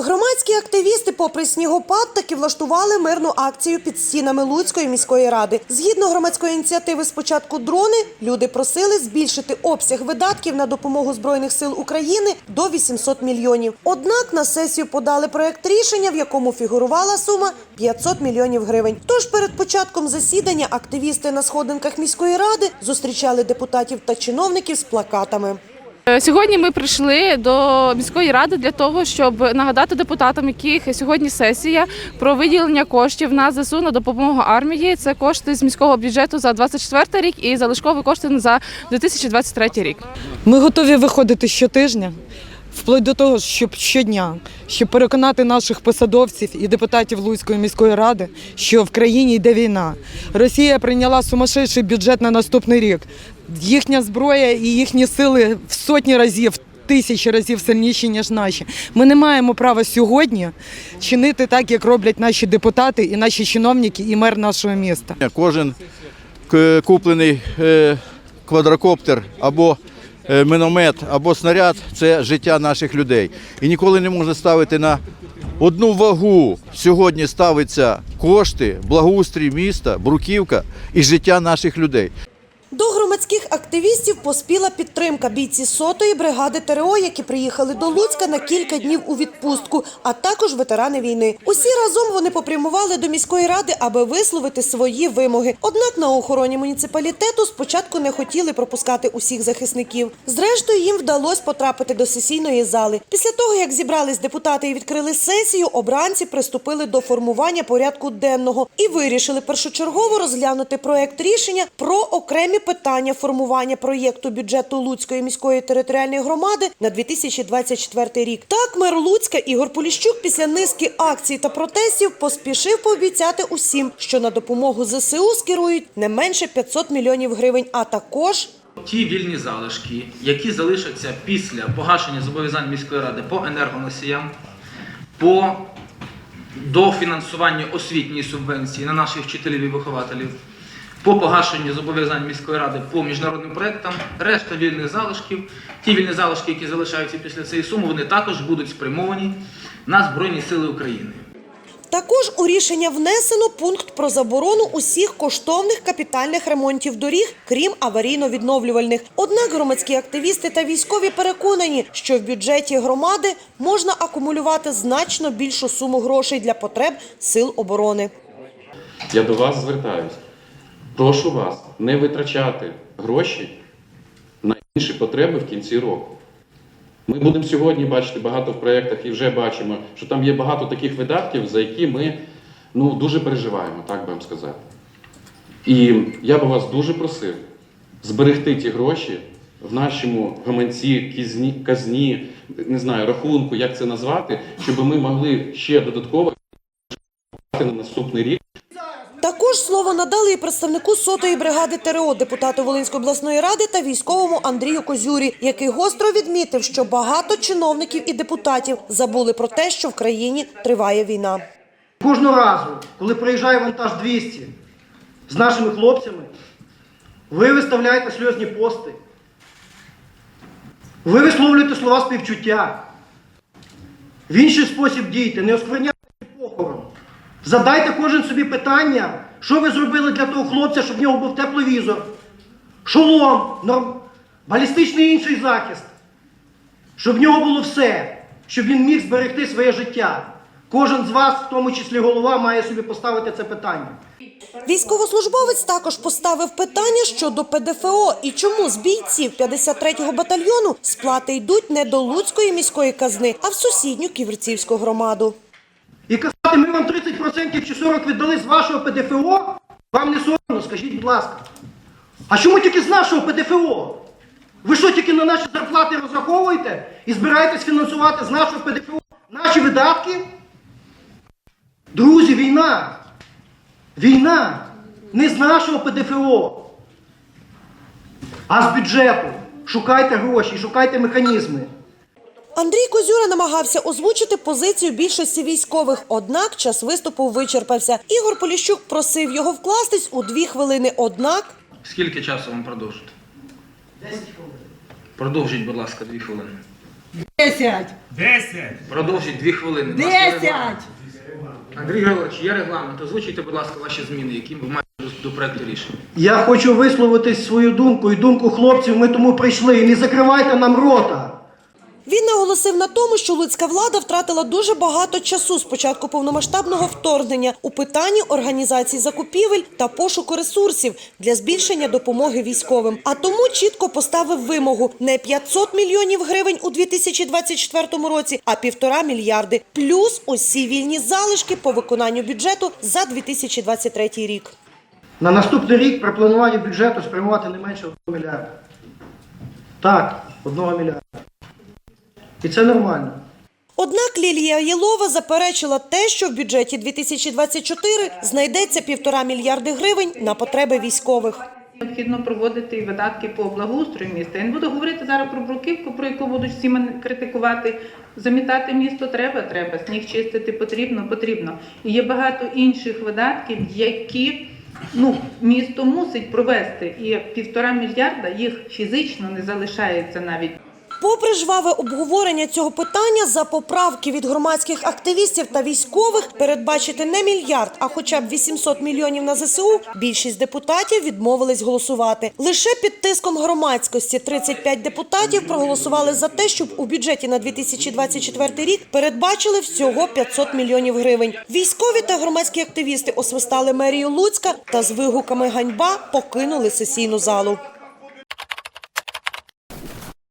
Громадські активісти, попри снігопад, таки влаштували мирну акцію під стінами Луцької міської ради. Згідно громадської ініціативи «Спочатку дрони, люди просили збільшити обсяг видатків на допомогу Збройних сил України до 800 мільйонів. Однак на сесію подали проект рішення, в якому фігурувала сума 500 мільйонів гривень. Тож перед початком засідання активісти на сходинках міської ради зустрічали депутатів та чиновників з плакатами. Е, Сьогодні ми прийшли до міської ради для того, щоб нагадати депутатам, яких сьогодні сесія про виділення коштів на ЗСУ на допомогу армії. Це кошти з міського бюджету за 24 рік і залишкові кошти за 2023 рік. Ми готові виходити щотижня, вплоть до того, щоб щодня, щоб переконати наших посадовців і депутатів Луцької міської ради, що в країні йде війна. Росія прийняла сумасшедший бюджет на наступний рік. Їхня зброя і їхні сили в сотні разів. Тисячі разів сильніші, ніж наші. Ми не маємо права сьогодні чинити так, як роблять наші депутати і наші чиновники, і мер нашого міста. Кожен куплений е, квадрокоптер або е, міномет, або снаряд це життя наших людей. І ніколи не можна ставити на одну вагу. Сьогодні ставиться кошти, благоустрій міста, бруківка і життя наших людей. Активістів поспіла підтримка бійці сотої бригади ТРО, які приїхали до Луцька на кілька днів у відпустку, а також ветерани війни. Усі разом вони попрямували до міської ради, аби висловити свої вимоги. Однак на охороні муніципалітету спочатку не хотіли пропускати усіх захисників. Зрештою, їм вдалося потрапити до сесійної зали. Після того, як зібрались депутати і відкрили сесію, обранці приступили до формування порядку денного і вирішили першочергово розглянути проект рішення про окремі питання формування проєкту бюджету Луцької міської територіальної громади на 2024 рік. Так, мер Луцька Ігор Поліщук після низки акцій та протестів поспішив пообіцяти усім, що на допомогу ЗСУ скерують не менше 500 мільйонів гривень, а також Ті вільні залишки, які залишаться після погашення зобов'язань міської ради по енергоносіям, по дофінансуванню освітньої субвенції на наших вчителів і вихователів, по погашенню зобов'язань міської ради по міжнародним проектам, решта вільних залишків, ті вільні залишки, які залишаються після цієї суми, вони також будуть спрямовані на Збройні Сили України. Також у рішення внесено пункт про заборону усіх коштовних капітальних ремонтів доріг, крім аварійно-відновлювальних. Однак громадські активісти та військові переконані, що в бюджеті громади можна акумулювати значно більшу суму грошей для потреб сил оборони. Я до вас звертаюсь. Прошу вас не витрачати гроші на інші потреби в кінці року. Ми будемо сьогодні бачити багато в проєктах і вже бачимо, що там є багато таких видатків, за які ми ну, дуже переживаємо, так би вам сказати. І я би вас дуже просив зберегти ті гроші в нашому гаманці, кізні, казні, не знаю, рахунку, як це назвати, щоб ми могли ще додатково на наступний рік. Також слово надали і представнику сотої бригади ТРО, депутату Волинської обласної ради та військовому Андрію Козюрі, який гостро відмітив, що багато чиновників і депутатів забули про те, що в країні триває війна. Кожного разу, коли приїжджає вантаж 200 з нашими хлопцями, ви виставляєте сльозні пости. Ви висловлюєте слова співчуття. В інший спосіб дійте, не оскверняйте. Задайте кожен собі питання, що ви зробили для того хлопця, щоб в нього був тепловізор, шолом, норм... балістичний інший захист, щоб в нього було все, щоб він міг зберегти своє життя. Кожен з вас, в тому числі голова, має собі поставити це питання. Військовослужбовець також поставив питання щодо ПДФО і чому з бійців 53-го батальйону сплати йдуть не до Луцької міської казни, а в сусідню Ківерцівську громаду. І казати, ми вам 30% чи 40% віддали з вашого ПДФО, вам не соромно, скажіть, будь ласка. А чому тільки з нашого ПДФО? Ви що, тільки на наші зарплати розраховуєте і збираєтесь фінансувати з нашого ПДФО наші видатки? Друзі, війна! Війна! Не з нашого ПДФО, а з бюджету. Шукайте гроші, шукайте механізми. Андрій Козюра намагався озвучити позицію більшості військових, однак час виступу вичерпався. Ігор Поліщук просив його вкластись у дві хвилини. Однак Скільки часу вам продовжити? 10 хвилин. Продовжіть, будь ласка, дві хвилини. Десять! Десять! Продовжіть дві хвилини. Десять! Андрій Григорович, є регламент. Озвучуйте, будь ласка, ваші зміни, які ви маєте до, до проекту рішення. Я хочу висловити свою думку і думку хлопців. Ми тому прийшли. І не закривайте нам рота. Він наголосив на тому, що луцька влада втратила дуже багато часу з початку повномасштабного вторгнення у питанні організації закупівель та пошуку ресурсів для збільшення допомоги військовим. А тому чітко поставив вимогу не 500 мільйонів гривень у 2024 році, а півтора мільярди, плюс усі вільні залишки по виконанню бюджету за 2023 рік. На наступний рік при плануванні бюджету спрямувати не менше 1 мільярда. Так, 1 мільярда. І це нормально. Однак Лілія Єлова заперечила те, що в бюджеті 2024 знайдеться півтора мільярди гривень на потреби військових. Необхідно проводити і видатки по благоустрою міста. Я не буду говорити зараз про бруківку, про яку будуть всі мене критикувати. Замітати місто треба, треба. Сніг чистити потрібно, потрібно. І є багато інших видатків, які ну, місто мусить провести. І півтора мільярда їх фізично не залишається навіть. Попри жваве обговорення цього питання, за поправки від громадських активістів та військових передбачити не мільярд, а хоча б 800 мільйонів на ЗСУ, більшість депутатів відмовились голосувати. Лише під тиском громадськості 35 депутатів проголосували за те, щоб у бюджеті на 2024 рік передбачили всього 500 мільйонів гривень. Військові та громадські активісти освистали мерію Луцька та з вигуками ганьба покинули сесійну залу.